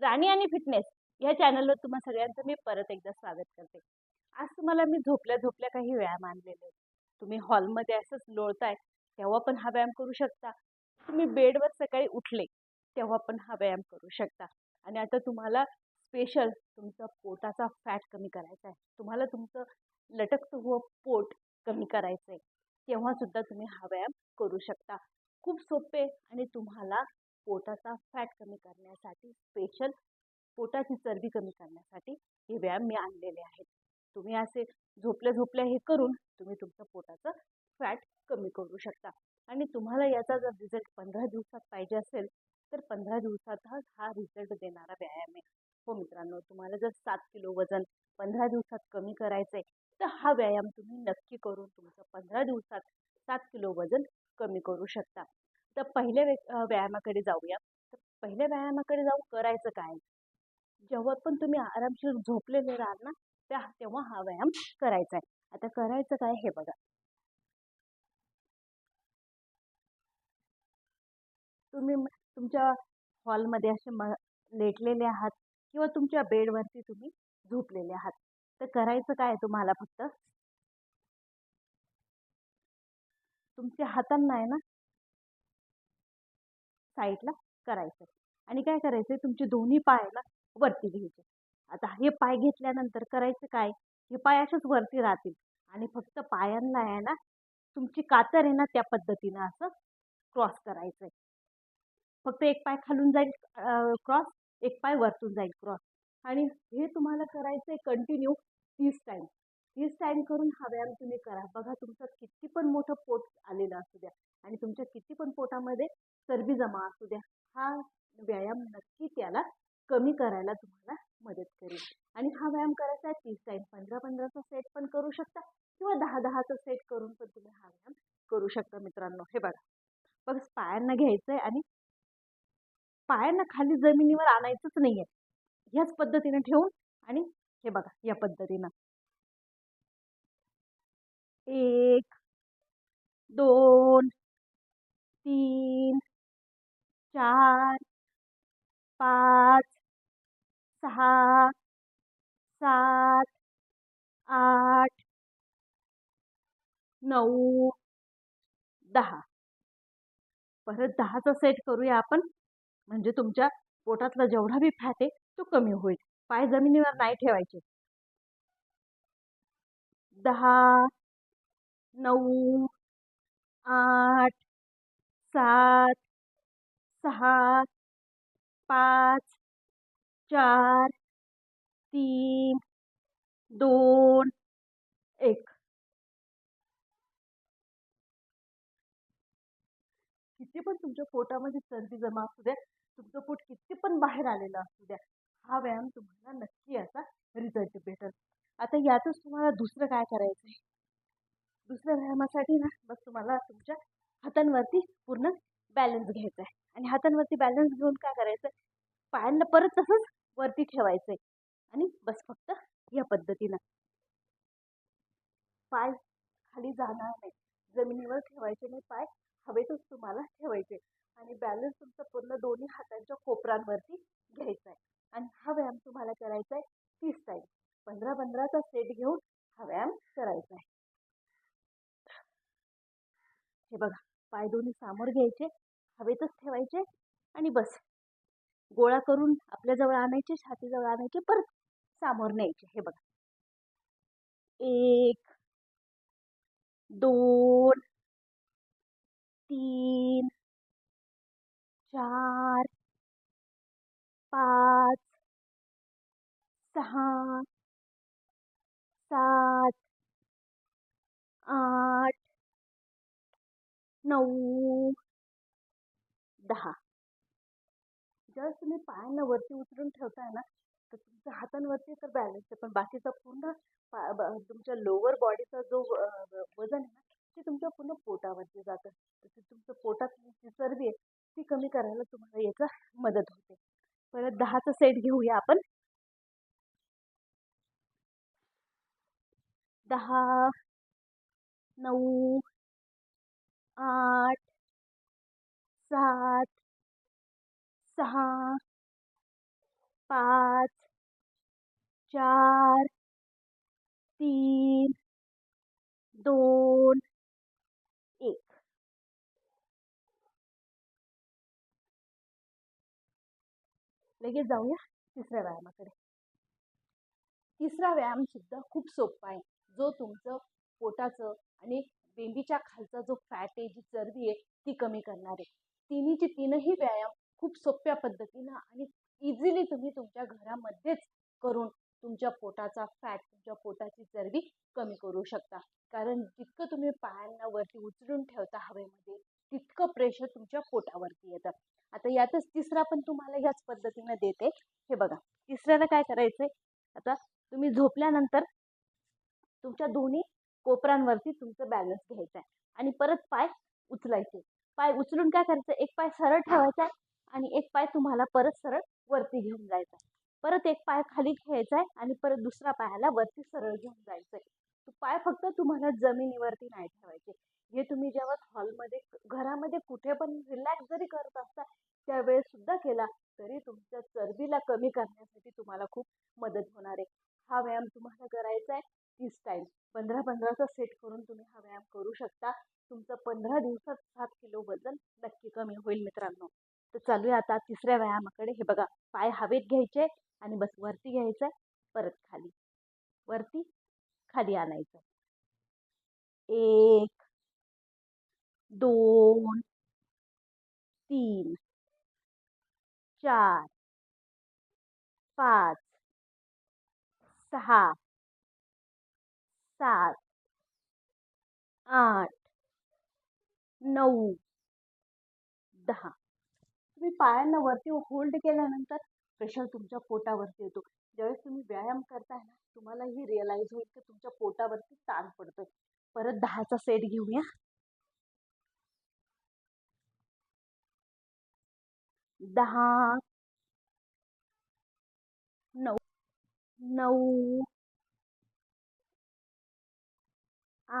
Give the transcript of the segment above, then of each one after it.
राणी आणि फिटनेस या चॅनलवर तुम्हा सगळ्यांचं मी परत एकदा स्वागत करते. आज तुम्हाला मी झोपल्या झोपल्या काही व्यायाम आणलेले तुम्ही हॉलमध्ये असंच लोळताय तेव्हा पण हा व्यायाम करू शकता. तुम्ही बेडवर सकाळी उठले तेव्हा पण हा व्यायाम करू शकता. आणि आता तुम्हाला स्पेशल तुमचा पोटाचा फॅट कमी करायचा आहे. तुम्हाला तुमचं लटकतं व पोट कमी करायचं आहे तेव्हासुद्धा तुम्ही हा व्यायाम करू शकता. खूप सोपे आणि तुम्हाला पोटाचा फॅट कमी करण्यासाठी स्पेशल पोटाची चरबी कमी करण्यासाठी हे व्यायाम मी आणलेले आहेत. तुम्ही असे झोपल्या झोपल्या हे करून तुम्ही तुमचं पोटाचं फॅट कमी करू शकता. आणि तुम्हाला याचा जर रिझल्ट पंधरा दिवसात पाहिजे असेल तर पंधरा दिवसातच हा रिझल्ट देणारा व्यायाम आहे. हो मित्रांनो तुम्हाला जर सात किलो वजन पंधरा दिवसात कमी करायचं आहे तर हा व्यायाम तुम्ही नक्की करून तुमचं पंधरा दिवसात सात किलो वजन कमी करू शकता. तर पहिल्या वे व्यायामाकडे जाऊया. तर पहिल्या व्यायामाकडे जाऊन करायचं काय? जेव्हा पण तुम्ही आरामशीर झोपलेले राहाल ना त्या तेव्हा हा व्यायाम करायचा आहे. आता करायचं काय हे बघा. तुम्ही तुमच्या हॉलमध्ये असे म लेटलेले आहात किंवा तुमच्या बेडवरती तुम्ही झोपलेले आहात. तर करायचं काय तुम्हाला फक्त? तुमच्या हातांना आहे ना साईडला करायचं. आणि काय करायचं तुमचे दोन्ही पाय ना वरती घ्यायचे. आता हे पाय घेतल्यानंतर करायचं काय? हे पाय असेच वरती राहतील. आणि फक्त पायांना आहे ना तुमची कातर आहे ना त्या पद्धतीनं असं क्रॉस करायचं आहे फक्त एक पाय खालून जाईल क्रॉस एक पाय वरतून जाईल क्रॉस आणि हे तुम्हाला करायचं आहे कंटिन्यू तीस टाईम तीस टाईम करून हा व्यायाम तुम्ही करा. बघा तुमचं किती पण मोठं पोट आलेलं असू द्या आणि तुमच्या किती पण पोटामध्ये चरबी जमा असू द्या हा व्यायाम नक्की त्याला कमी करायला तुम्हाला मदत करेल. आणि हा व्यायाम करायचा आहे तीस टाईम पंधरा पंधराचा सेट पण करू शकता किंवा दहा दहाचा सेट करून पण तुम्ही हा व्यायाम करू शकता मित्रांनो. हे बघा बघ पायांना घ्यायचं आहे आणि पायांना खाली जमिनीवर आणायचंच नाही आहे ह्याच पद्धतीने ठेवून आणि हे बघा या पद्धतीनं. एक दोन तीन चार पाच सहा सात आठ नऊ दहा. परत दहाचा सेट करूया आपण. म्हणजे तुमच्या पोटातला जेवढा बी फॅट आहे तो कमी होईल. पाय जमिनीवर नाही ठेवायचे. दहा नऊ आठ सात सहा पाच चार तीन दोन एक. किती पण तुमच्या पोटामध्ये चरबी जमा असू द्या तुमचं पोट किती पण बाहेर आलेलं असू द्या हा व्यायाम तुम्हाला नक्की याचा रिझल्ट भेटेल. आता यातच तुम्हाला दुसरं काय करायचं आहे दुसऱ्या व्यायामासाठी ना बस तुम्हाला तुमच्या हातांवरती पूर्ण बॅलन्स घ्यायचा आहे हातांवरती बॅलन्स घेऊन काय करायचं? पायांना परत तसंच वरती ठेवायचं आहे आणि बस फक्त या पद्धतीनं. पाय खाली जाणार नाही जमिनीवर ठेवायचे नाही पाय हवेतच तुम्हाला ठेवायचे. आणि बॅलन्स तुमचा पूर्ण दोन्ही हातांच्या कोपरांवरती घ्यायचा आहे आणि हा व्यायाम तुम्हाला करायचा आहे तीस टाईम पंधरा पंधराचा सेट घेऊन हा व्यायाम करायचा आहे हे बघा पाय दोन्ही समोर घ्यायचे. हवेतच ठेवायचे आणि बस. गोळा करून आपल्याजवळ आणायचे छातीजवळ आणायचे परत सामोर न्यायचे. हे बघा. एक दोन तीन चार पाच सहा सात आठ नऊ दहा. ज्यावेळेस तुम्ही पायांना वरती उचलून ठेवताय ना तर तुमच्या हातांवरती तर बॅलन्स आहे. पण बाकीचा पूर्ण तुमच्या लोअर बॉडीचा जो वजन आहे ना ते तुमच्या पूर्ण पोटावरती जातं. तसेच तुमचं पोटातली जी चरबी आहे ती कमी करायला तुम्हाला याचा मदत होते. परत दहाचा सेट घेऊया आपण. दहा नऊ आठ सात सहा पाच चार तीन दोन एक. लगेच जाऊया तिसऱ्या व्यायामाकडे. तिसरा व्यायाम सुद्धा खूप सोपा आहे. जो तुमचं पोटाचं आणि बेंबीच्या खालचा जो फॅट आहे जी चरबी आहे ती कमी करणार आहे. तिन्हीचे तीनही व्यायाम खूप सोप्या पद्धतीनं आणि इझिली तुम्ही तुमच्या घरामध्येच करून तुमच्या पोटाचा फॅट तुमच्या पोटाची चरबी कमी करू शकता. कारण जितकं तुम्ही पायांना वरती उचलून ठेवता हवेमध्ये तितकं प्रेशर तुमच्या पोटावरती येतं. आता यातच तिसरा पण तुम्हाला ह्याच पद्धतीनं देते. हे बघा तिसऱ्याला काय करायचंय? आता तुम्ही झोपल्यानंतर तुमच्या दोन्ही कोपरांवरती तुमचं बॅलन्स घ्यायचा आहे आणि परत पाय उचलायचे. पाय उचलून काय करायचं? एक पाय सरळ ठेवायचा आहे आणि एक पाय तुम्हाला परत सरळ वरती घेऊन जायचा. आहे परत एक पाय खाली घ्यायचा आहे आणि परत दुसरा पायाला वरती सरळ घेऊन जायचं आहे. तो पाय फक्त तुम्हाला जमिनीवरती नाही ठेवायचे. हे तुम्ही जेव्हा हॉलमध्ये घरामध्ये कुठे पण रिलॅक्स जरी करत असता त्यावेळेस सुद्धा केला तरी तुमच्या चरबीला कमी करण्यासाठी तुम्हाला खूप मदत होणार आहे. हा व्यायाम तुम्हाला करायचा आहे तीस टाईम पंधरा पंधराचा सेट करून तुम्ही हा व्यायाम करू शकता. तुमचं पंधरा दिवसात सात किलो वजन नक्की कमी होईल मित्रांनो. तर चालूया आता तिसऱ्या व्यायामाकडे. हे बघा पाय हवेत घ्यायचे आणि बस वरती घ्यायचं परत खाली. वरती खाली आणायचं. एक दोन तीन चार पाच सहा सात आठ नऊ. दहा. तुम्ही पायांना वरती होल्ड केल्यानंतर प्रेशर तुमच्या पोटावरती येतो. ज्यावेळेस तुम्ही व्यायाम करताय ना तुम्हाला ही रिअलाइज होईल की तुमच्या पोटावरती ताण पडतोय. परत दहाचा सेट घेऊया. दहा. नऊ. नऊ. आ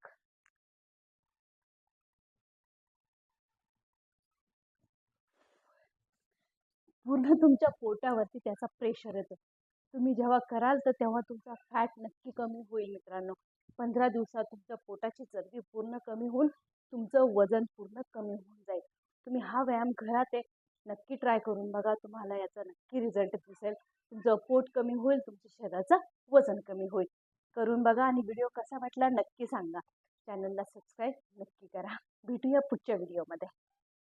पूर्ण तुमच्या पोटावरती त्याचा प्रेशर येतो. तुम्ही जेव्हा कराल तर तेव्हा तुमचा फॅट नक्की कमी होईल मित्रांनो. पंधरा दिवसात तुमच्या पोटाची चरबी पूर्ण कमी होऊन तुमचं वजन पूर्ण कमी होऊन जाईल. तुम्ही हा व्यायाम घरात आहे नक्की ट्राय करून बघा. तुम्हाला याचा नक्की रिझल्ट दिसेल. तुमचं पोट कमी होईल तुमच्या शरीराचं वजन कमी होईल. करून बघा आणि व्हिडिओ कसा वाटला नक्की सांगा. चॅनलला सबस्क्राईब नक्की करा. भेटूया पुढच्या व्हिडिओमध्ये